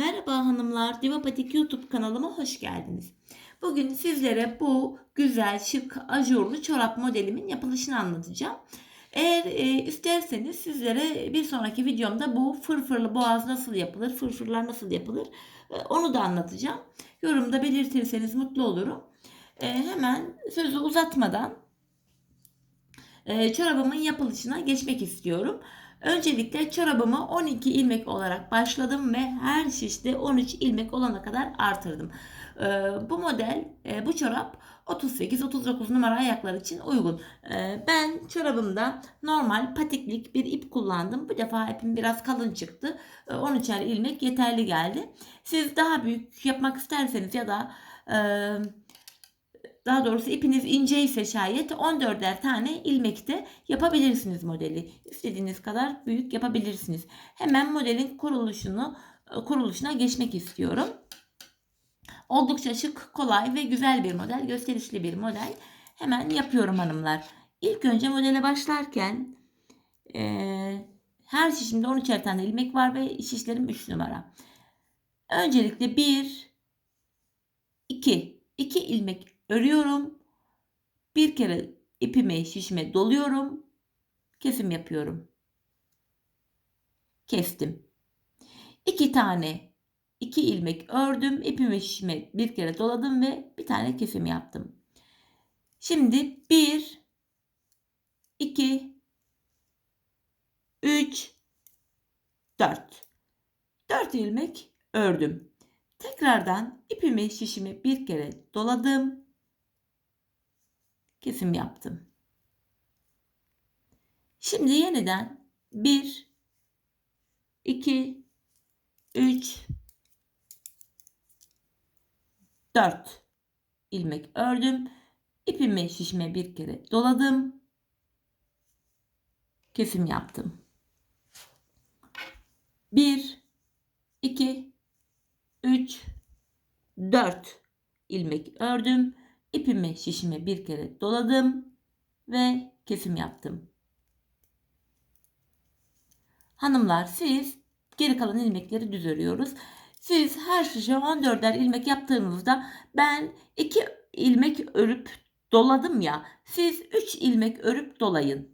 Merhaba hanımlar, Divapatik YouTube kanalıma hoş geldiniz. Bugün sizlere bu güzel, şık, ajurlu çorap modelimin yapılışını anlatacağım. Eğer e, isterseniz sizlere bir sonraki videomda bu fırfırlı boğaz nasıl yapılır, fırfırlar nasıl yapılır e, onu da anlatacağım. Yorumda belirtirseniz mutlu olurum. E, hemen sözü uzatmadan e, çorabımın yapılışına geçmek istiyorum. Öncelikle çorabımı 12 ilmek olarak başladım ve her şişte 13 ilmek olana kadar artırdım. Ee, bu model, e, bu çorap 38-39 numara ayaklar için uygun. Ee, ben çorabımda normal patiklik bir ip kullandım. Bu defa ipim biraz kalın çıktı. Ee, 13'er ilmek yeterli geldi. Siz daha büyük yapmak isterseniz ya da e, daha doğrusu ipiniz ince ise şayet 14'er tane ilmekte yapabilirsiniz modeli. İstediğiniz kadar büyük yapabilirsiniz. Hemen modelin kuruluşunu e, kuruluşuna geçmek istiyorum. Oldukça şık, kolay ve güzel bir model, gösterişli bir model. Hemen yapıyorum hanımlar. İlk önce modele başlarken e, her şişimde 13'er tane ilmek var ve şişlerim 3 numara. Öncelikle 1 2 2 ilmek örüyorum. Bir kere ipimi şişime doluyorum. Kesim yapıyorum. Kestim. İki tane iki ilmek ördüm. ipimi şişime bir kere doladım ve bir tane kesim yaptım. Şimdi bir, iki, üç, dört. Dört ilmek ördüm. Tekrardan ipimi şişime bir kere doladım kesim yaptım. Şimdi yeniden 1 2 3 4 ilmek ördüm. İpimi şişme bir kere doladım. Kesim yaptım. 1 2 3 4 ilmek ördüm ipimi şişime bir kere doladım ve kesim yaptım. Hanımlar siz geri kalan ilmekleri düz örüyoruz. Siz her şişe 14'er ilmek yaptığınızda ben 2 ilmek örüp doladım ya. Siz 3 ilmek örüp dolayın.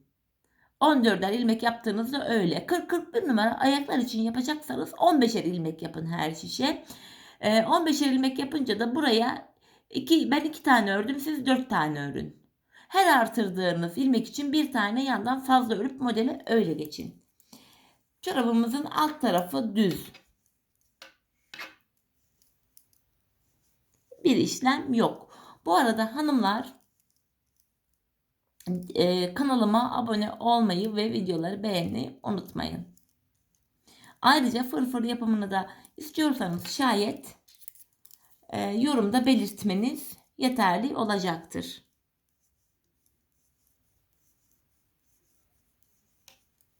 14'er ilmek yaptığınızda öyle. 40-41 numara ayaklar için yapacaksanız 15'er ilmek yapın her şişe. 15'er ilmek yapınca da buraya İki, ben iki tane ördüm siz dört tane örün. Her artırdığınız ilmek için bir tane yandan fazla örüp modele öyle geçin. Çorabımızın alt tarafı düz. Bir işlem yok. Bu arada hanımlar e, kanalıma abone olmayı ve videoları beğenmeyi unutmayın. Ayrıca fırfır yapımını da istiyorsanız şayet e, yorumda belirtmeniz yeterli olacaktır.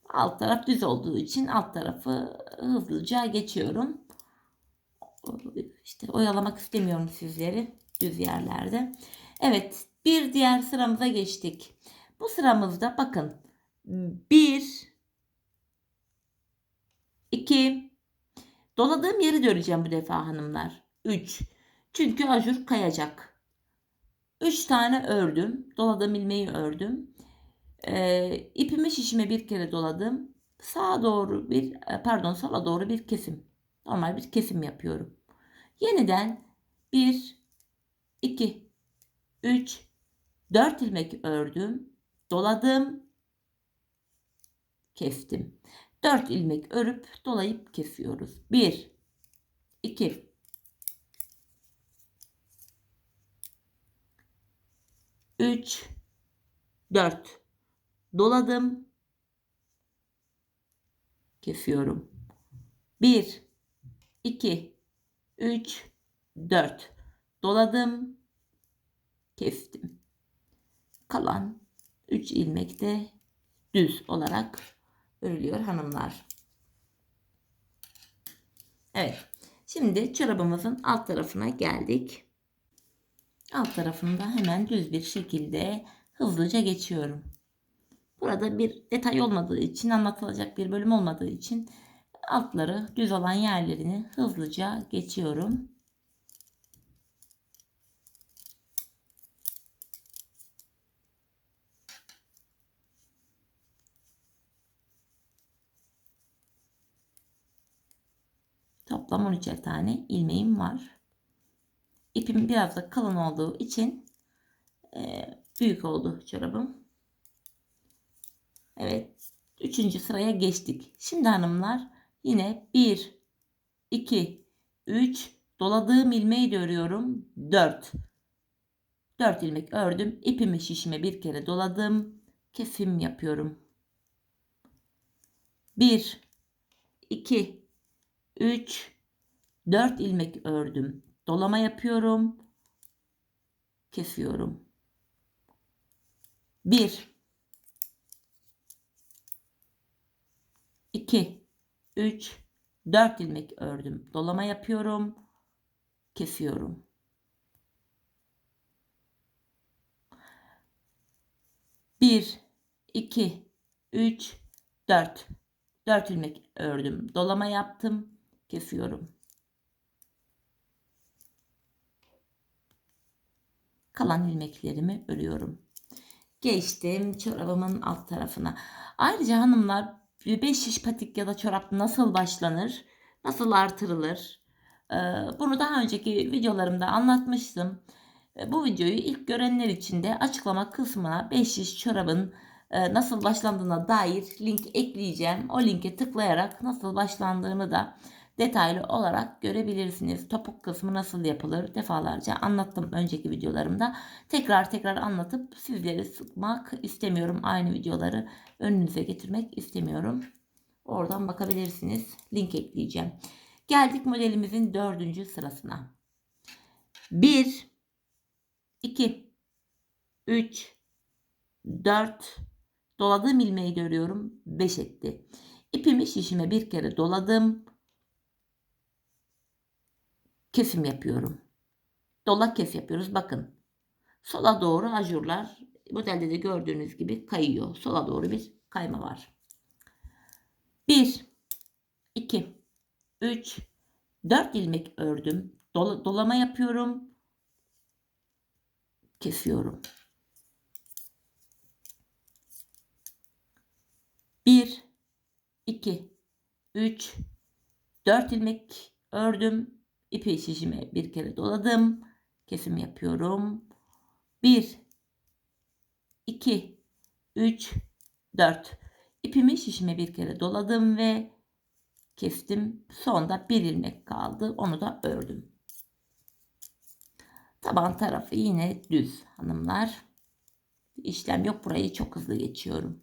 Alt taraf düz olduğu için alt tarafı hızlıca geçiyorum. İşte oyalamak istemiyorum sizleri düz yerlerde. Evet bir diğer sıramıza geçtik. Bu sıramızda bakın 1 2 doladığım yeri göreceğim bu defa hanımlar. 3 çünkü ajur kayacak. 3 tane ördüm. Doladığım ilmeği ördüm. Ee, ipimi şişime bir kere doladım. Sağa doğru bir e, pardon sola doğru bir kesim. Normal bir kesim yapıyorum. Yeniden 1 2 3 4 ilmek ördüm. Doladım. Kestim. 4 ilmek örüp dolayıp kesiyoruz. 1 2 3 4 doladım. Kesiyorum 1 2 3 4 doladım. Kestim. Kalan 3 ilmek de düz olarak örülüyor hanımlar. Evet şimdi çorabımızın alt tarafına geldik alt tarafında hemen düz bir şekilde hızlıca geçiyorum. Burada bir detay olmadığı için anlatılacak bir bölüm olmadığı için altları düz olan yerlerini hızlıca geçiyorum. Toplam 13 tane ilmeğim var. İpim biraz da kalın olduğu için e, büyük oldu çorabım. Evet. Üçüncü sıraya geçtik. Şimdi hanımlar yine 1, 2, 3 doladığım ilmeği de örüyorum. 4. 4 ilmek ördüm. İpimi şişime bir kere doladım. Kesim yapıyorum. 1, 2, 3, 4 ilmek ördüm. Dolama yapıyorum. Kesiyorum. 1 2 3 4 ilmek ördüm. Dolama yapıyorum. Kesiyorum. Bir, iki, üç, dört. Dört ilmek ördüm. Dolama yaptım. Kesiyorum. Kalan ilmeklerimi örüyorum. Geçtim çorabımın alt tarafına. Ayrıca hanımlar 5 şiş patik ya da çorap nasıl başlanır? Nasıl artırılır? Ee, Bunu daha önceki videolarımda anlatmıştım. Ee, Bu videoyu ilk görenler için de açıklama kısmına 5 şiş çorabın e, nasıl başlandığına dair link ekleyeceğim. O linke tıklayarak nasıl başlandığını da detaylı olarak görebilirsiniz. Topuk kısmı nasıl yapılır defalarca anlattım önceki videolarımda. Tekrar tekrar anlatıp sizleri sıkmak istemiyorum. Aynı videoları önünüze getirmek istemiyorum. Oradan bakabilirsiniz. Link ekleyeceğim. Geldik modelimizin dördüncü sırasına. 1 2 3 4 doladığım ilmeği de örüyorum. 5 etti. İpimi şişime bir kere doladım kesim yapıyorum. Dolak kes yapıyoruz. Bakın. Sola doğru ajurlar modelde de gördüğünüz gibi kayıyor. Sola doğru bir kayma var. 1 2 3 4 ilmek ördüm. Dol dolama yapıyorum. Kesiyorum. 1 2 3 4 ilmek ördüm ipi şişime bir kere doladım. Kesim yapıyorum. 1 2 3 4 ipimi şişime bir kere doladım ve kestim. Sonda bir ilmek kaldı. Onu da ördüm. Taban tarafı yine düz hanımlar. İşlem yok. Burayı çok hızlı geçiyorum.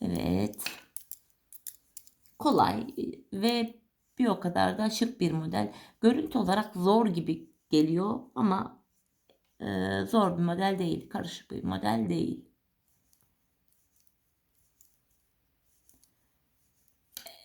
Evet kolay ve bir o kadar da şık bir model. Görüntü olarak zor gibi geliyor ama e, zor bir model değil. Karışık bir model değil.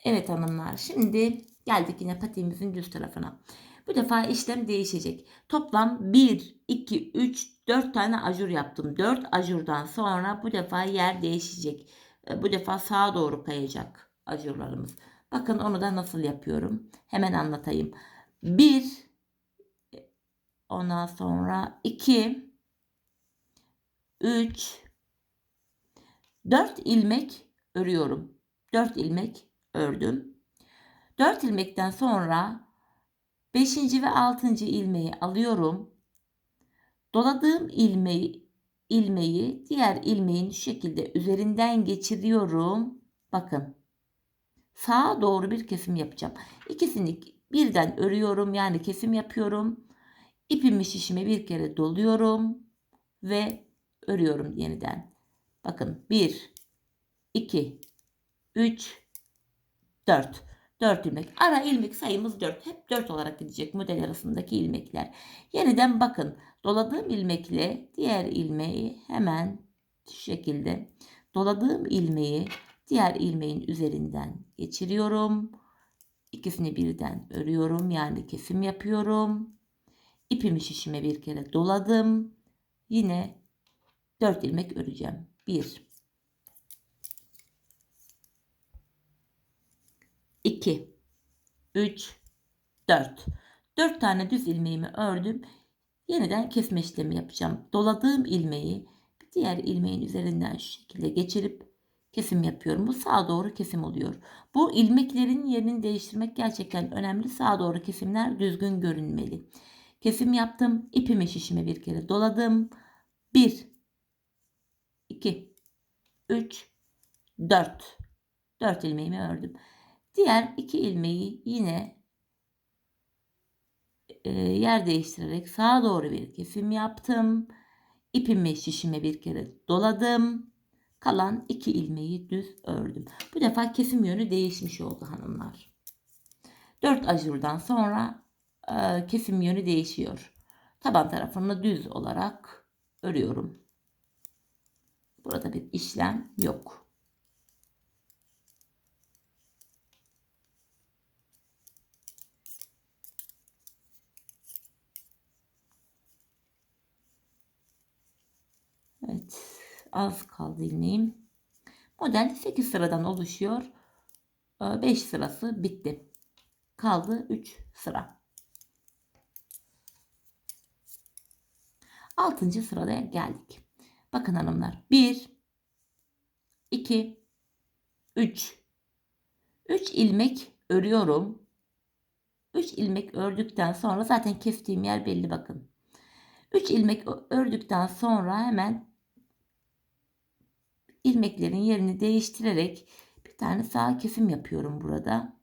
Evet hanımlar şimdi geldik yine patiğimizin düz tarafına. Bu defa işlem değişecek. Toplam 1, 2, 3, 4 tane ajur yaptım. 4 ajurdan sonra bu defa yer değişecek. E, bu defa sağa doğru kayacak ajurlarımız. Bakın onu da nasıl yapıyorum. Hemen anlatayım. 1 ondan sonra 2 3 4 ilmek örüyorum. 4 ilmek ördüm. 4 ilmekten sonra 5. ve 6. ilmeği alıyorum. Doladığım ilmeği ilmeği diğer ilmeğin şu şekilde üzerinden geçiriyorum. Bakın sağa doğru bir kesim yapacağım. İkisini birden örüyorum yani kesim yapıyorum. İpimi şişime bir kere doluyorum ve örüyorum yeniden. Bakın 1 2 3 4 4 ilmek. Ara ilmek sayımız 4. Hep 4 olarak gidecek model arasındaki ilmekler. Yeniden bakın. Doladığım ilmekle diğer ilmeği hemen şu şekilde doladığım ilmeği Diğer ilmeğin üzerinden geçiriyorum. İkisini birden örüyorum. Yani kesim yapıyorum. İpimi şişime bir kere doladım. Yine 4 ilmek öreceğim. 1 2 3 4 4 tane düz ilmeğimi ördüm. Yeniden kesme işlemi yapacağım. Doladığım ilmeği diğer ilmeğin üzerinden şu şekilde geçirip kesim yapıyorum. Bu sağa doğru kesim oluyor. Bu ilmeklerin yerini değiştirmek gerçekten önemli. Sağa doğru kesimler düzgün görünmeli. Kesim yaptım. İpimi şişime bir kere doladım. 1 2 3 4 4 ilmeğimi ördüm. Diğer iki ilmeği yine e, yer değiştirerek sağa doğru bir kesim yaptım. İpimi şişime bir kere doladım. Kalan iki ilmeği düz ördüm. Bu defa kesim yönü değişmiş oldu hanımlar. 4 ajurdan sonra e, kesim yönü değişiyor. Taban tarafını düz olarak örüyorum. Burada bir işlem yok. Evet. Az kaldı ilmeğim. Model 8 sıradan oluşuyor. 5 sırası bitti. Kaldı 3 sıra. 6. sırada geldik. Bakın hanımlar. 1 2 3 3 ilmek örüyorum. 3 ilmek ördükten sonra zaten kestiğim yer belli bakın. 3 ilmek ördükten sonra hemen ilmeklerin yerini değiştirerek bir tane sağ kesim yapıyorum burada.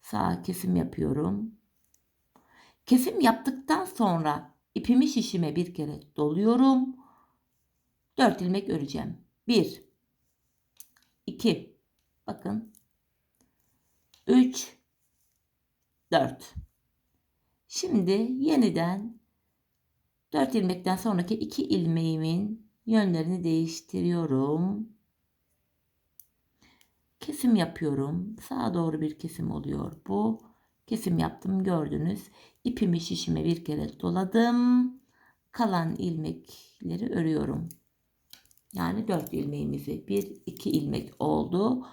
Sağ kesim yapıyorum. Kesim yaptıktan sonra ipimi şişime bir kere doluyorum. 4 ilmek öreceğim. 1 2 bakın 3 4 Şimdi yeniden 4 ilmekten sonraki 2 ilmeğimin yönlerini değiştiriyorum. Kesim yapıyorum. Sağa doğru bir kesim oluyor bu. Kesim yaptım gördünüz. İpimi şişime bir kere doladım. Kalan ilmekleri örüyorum. Yani 4 ilmeğimizi 1 2 ilmek oldu.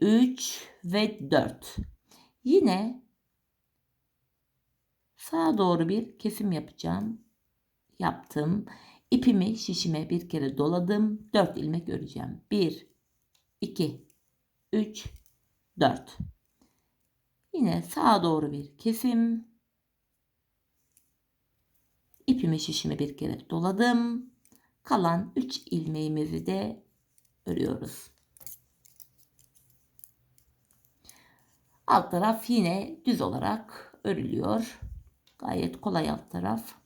3 ve 4. Yine sağa doğru bir kesim yapacağım. Yaptım. İpimi şişime bir kere doladım. 4 ilmek öreceğim. 1 2 3 4 Yine sağa doğru bir kesim. İpimi şişime bir kere doladım. Kalan 3 ilmeğimizi de örüyoruz. Alt taraf yine düz olarak örülüyor. Gayet kolay alt taraf.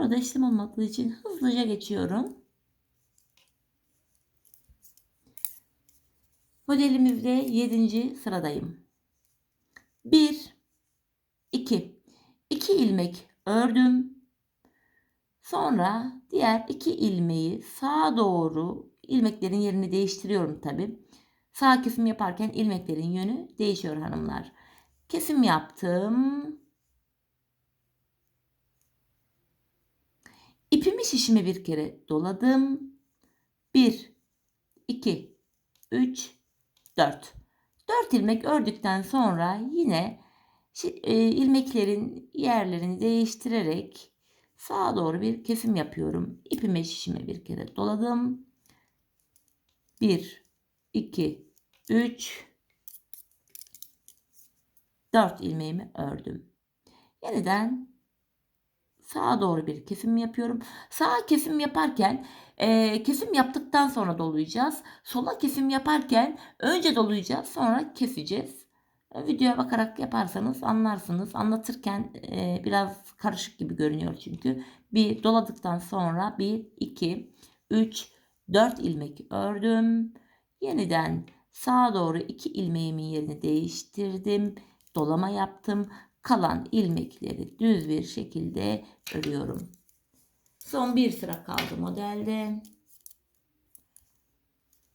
Burada işlem olmadığı için hızlıca geçiyorum. Modelimizde 7. sıradayım. 1 2 2 ilmek ördüm. Sonra diğer iki ilmeği sağa doğru ilmeklerin yerini değiştiriyorum tabi. Sağ kesim yaparken ilmeklerin yönü değişiyor hanımlar. Kesim yaptım. İpimi şişime bir kere doladım. 1, 2, 3, 4. 4 ilmek ördükten sonra yine e, ilmeklerin yerlerini değiştirerek sağa doğru bir kesim yapıyorum. İpimi şişime bir kere doladım. 1, 2, 3, 4 ilmeğimi ördüm. Yeniden sağa doğru bir kesim yapıyorum. Sağa kesim yaparken e, kesim yaptıktan sonra dolayacağız. Sola kesim yaparken önce dolayacağız sonra keseceğiz. Videoya bakarak yaparsanız anlarsınız. Anlatırken e, biraz karışık gibi görünüyor çünkü. Bir doladıktan sonra 1, 2, 3, 4 ilmek ördüm. Yeniden sağa doğru 2 ilmeğimin yerini değiştirdim. Dolama yaptım. Kalan ilmekleri düz bir şekilde örüyorum. Son bir sıra kaldı modelde.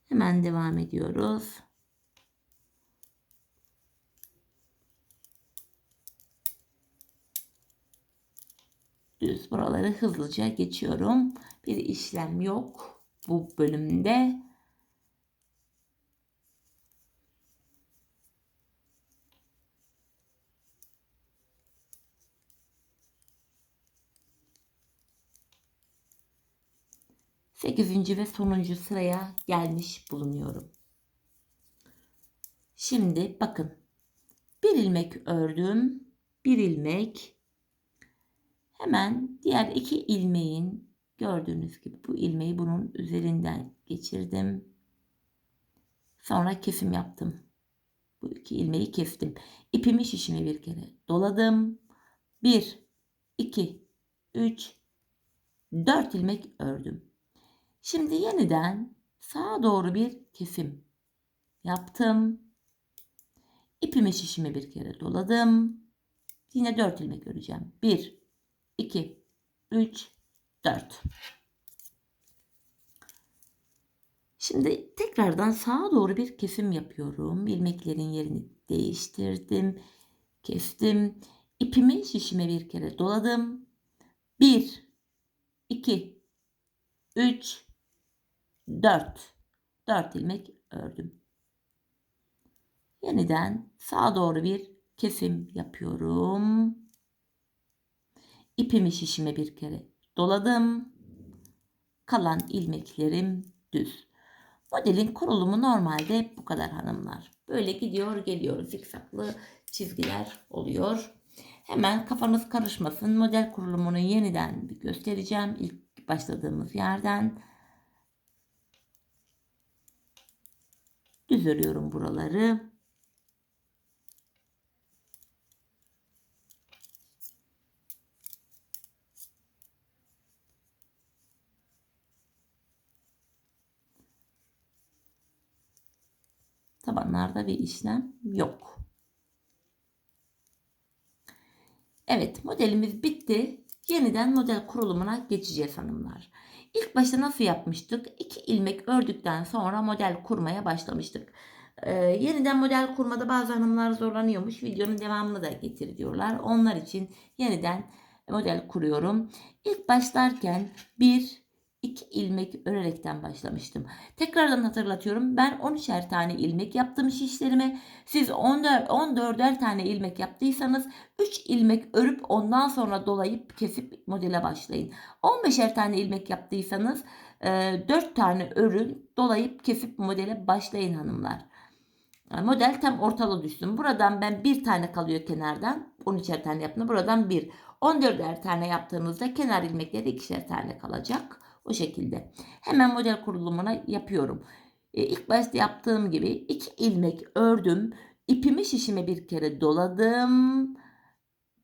Hemen devam ediyoruz. Düz buraları hızlıca geçiyorum. Bir işlem yok bu bölümde. Sekizinci ve sonuncu sıraya gelmiş bulunuyorum. Şimdi bakın. Bir ilmek ördüm. Bir ilmek. Hemen diğer iki ilmeğin gördüğünüz gibi bu ilmeği bunun üzerinden geçirdim. Sonra kesim yaptım. Bu iki ilmeği kestim. İpimi şişime bir kere doladım. 1, 2, 3, 4 ilmek ördüm. Şimdi yeniden sağa doğru bir kesim yaptım. İpimi şişime bir kere doladım. Yine 4 ilmek öreceğim. 1, 2, 3, 4. Şimdi tekrardan sağa doğru bir kesim yapıyorum. İlmeklerin yerini değiştirdim. Kestim. İpimi şişime bir kere doladım. 1, 2, 3, 4. 4 ilmek ördüm. Yeniden sağa doğru bir kesim yapıyorum. İpimi şişime bir kere doladım. Kalan ilmeklerim düz. Modelin kurulumu normalde bu kadar hanımlar. Böyle gidiyor geliyor zikzaklı çizgiler oluyor. Hemen kafanız karışmasın. Model kurulumunu yeniden göstereceğim. İlk başladığımız yerden. Düz örüyorum buraları. Tabanlarda bir işlem yok. Evet modelimiz bitti. Yeniden model kurulumuna geçeceğiz hanımlar. İlk başta nasıl yapmıştık? İki ilmek ördükten sonra model kurmaya başlamıştık. Ee, yeniden model kurmada bazı hanımlar zorlanıyormuş. Videonun devamını da getir diyorlar. Onlar için yeniden model kuruyorum. İlk başlarken bir 2 ilmek örerekten başlamıştım. Tekrardan hatırlatıyorum. Ben 13'er tane ilmek yaptım şişlerime. Siz 14 14'er tane ilmek yaptıysanız 3 ilmek örüp ondan sonra dolayıp kesip modele başlayın. 15'er tane ilmek yaptıysanız 4 e, tane örün dolayıp kesip modele başlayın hanımlar. Model tam ortalı düşsün. Buradan ben bir tane kalıyor kenardan. 13'er tane yaptım. Buradan bir. 14'er tane yaptığınızda kenar ilmekleri ikişer tane kalacak. O şekilde. Hemen model kurulumuna yapıyorum. E, ilk başta yaptığım gibi iki ilmek ördüm. İpimi şişime bir kere doladım.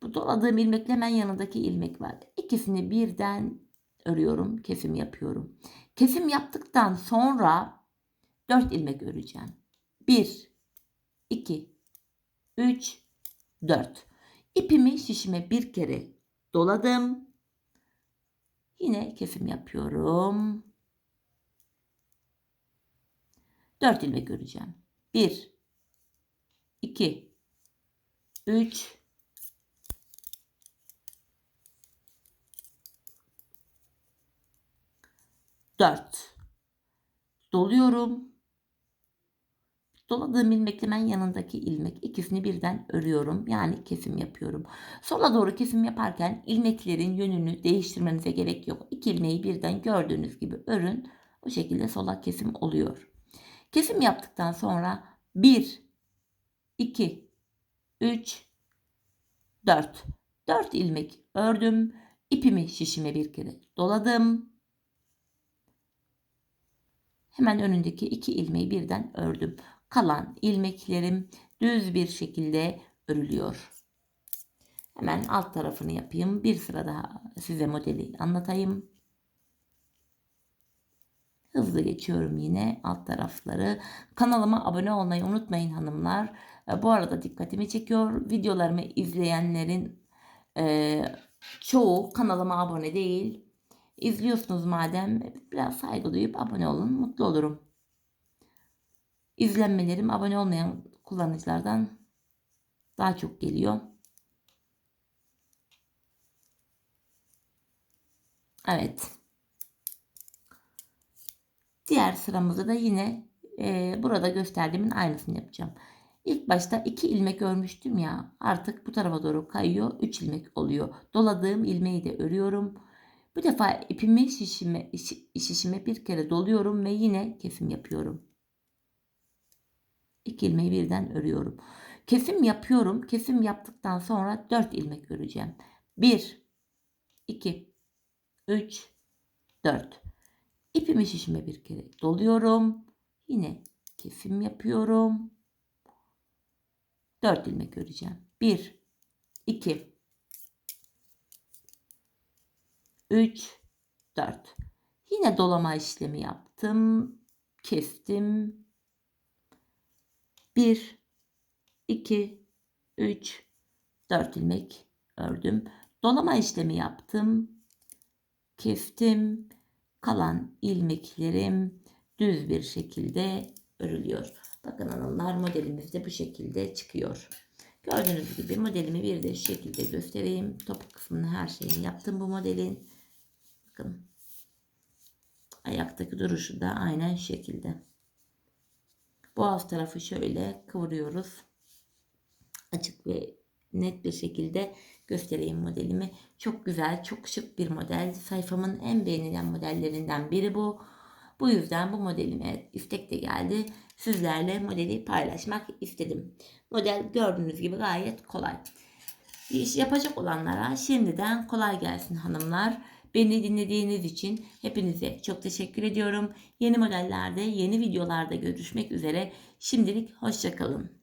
Bu doladığım ilmekle hemen yanındaki ilmek var. İkisini birden örüyorum. Kesim yapıyorum. Kesim yaptıktan sonra 4 ilmek öreceğim. 1 2 3 4 İpimi şişime bir kere doladım. Yine kesim yapıyorum. 4 ilmek öreceğim. 1 2 3 4 doluyorum. Doladığım ilmekle yanındaki ilmek ikisini birden örüyorum. Yani kesim yapıyorum. Sola doğru kesim yaparken ilmeklerin yönünü değiştirmenize gerek yok. İki ilmeği birden gördüğünüz gibi örün. O şekilde sola kesim oluyor. Kesim yaptıktan sonra 1, 2, 3, 4. 4 ilmek ördüm. İpimi şişime bir kere doladım. Hemen önündeki iki ilmeği birden ördüm kalan ilmeklerim düz bir şekilde örülüyor. Hemen alt tarafını yapayım. Bir sıra daha size modeli anlatayım. Hızlı geçiyorum yine alt tarafları. Kanalıma abone olmayı unutmayın hanımlar. E, bu arada dikkatimi çekiyor. Videolarımı izleyenlerin e, çoğu kanalıma abone değil. İzliyorsunuz madem biraz saygı duyup abone olun. Mutlu olurum. İzlenmelerim abone olmayan kullanıcılardan daha çok geliyor. Evet. Diğer sıramızda da yine e, burada gösterdiğimin aynısını yapacağım. İlk başta 2 ilmek örmüştüm ya artık bu tarafa doğru kayıyor 3 ilmek oluyor. Doladığım ilmeği de örüyorum. Bu defa ipimi şişime, şişime bir kere doluyorum ve yine kesim yapıyorum. 2 ilmeği birden örüyorum. Kesim yapıyorum. Kesim yaptıktan sonra 4 ilmek öreceğim. 1 2 3 4 İpimi şişime bir kere doluyorum. Yine kesim yapıyorum. 4 ilmek öreceğim. 1 2 3 4 Yine dolama işlemi yaptım. Kestim. 1 2 3 4 ilmek ördüm. Dolama işlemi yaptım. Kestim. Kalan ilmeklerim düz bir şekilde örülüyor. Bakın hanımlar modelimiz de bu şekilde çıkıyor. Gördüğünüz gibi modelimi bir de şu şekilde göstereyim. Topuk kısmını her şeyini yaptım bu modelin. Bakın. Ayaktaki duruşu da aynen şekilde. Alt tarafı şöyle kıvırıyoruz. Açık ve net bir şekilde göstereyim modelimi. Çok güzel, çok şık bir model. Sayfamın en beğenilen modellerinden biri bu. Bu yüzden bu modelime istek de geldi. Sizlerle modeli paylaşmak istedim. Model gördüğünüz gibi gayet kolay. İş yapacak olanlara şimdiden kolay gelsin hanımlar. Beni dinlediğiniz için hepinize çok teşekkür ediyorum. Yeni modellerde, yeni videolarda görüşmek üzere. Şimdilik hoşçakalın.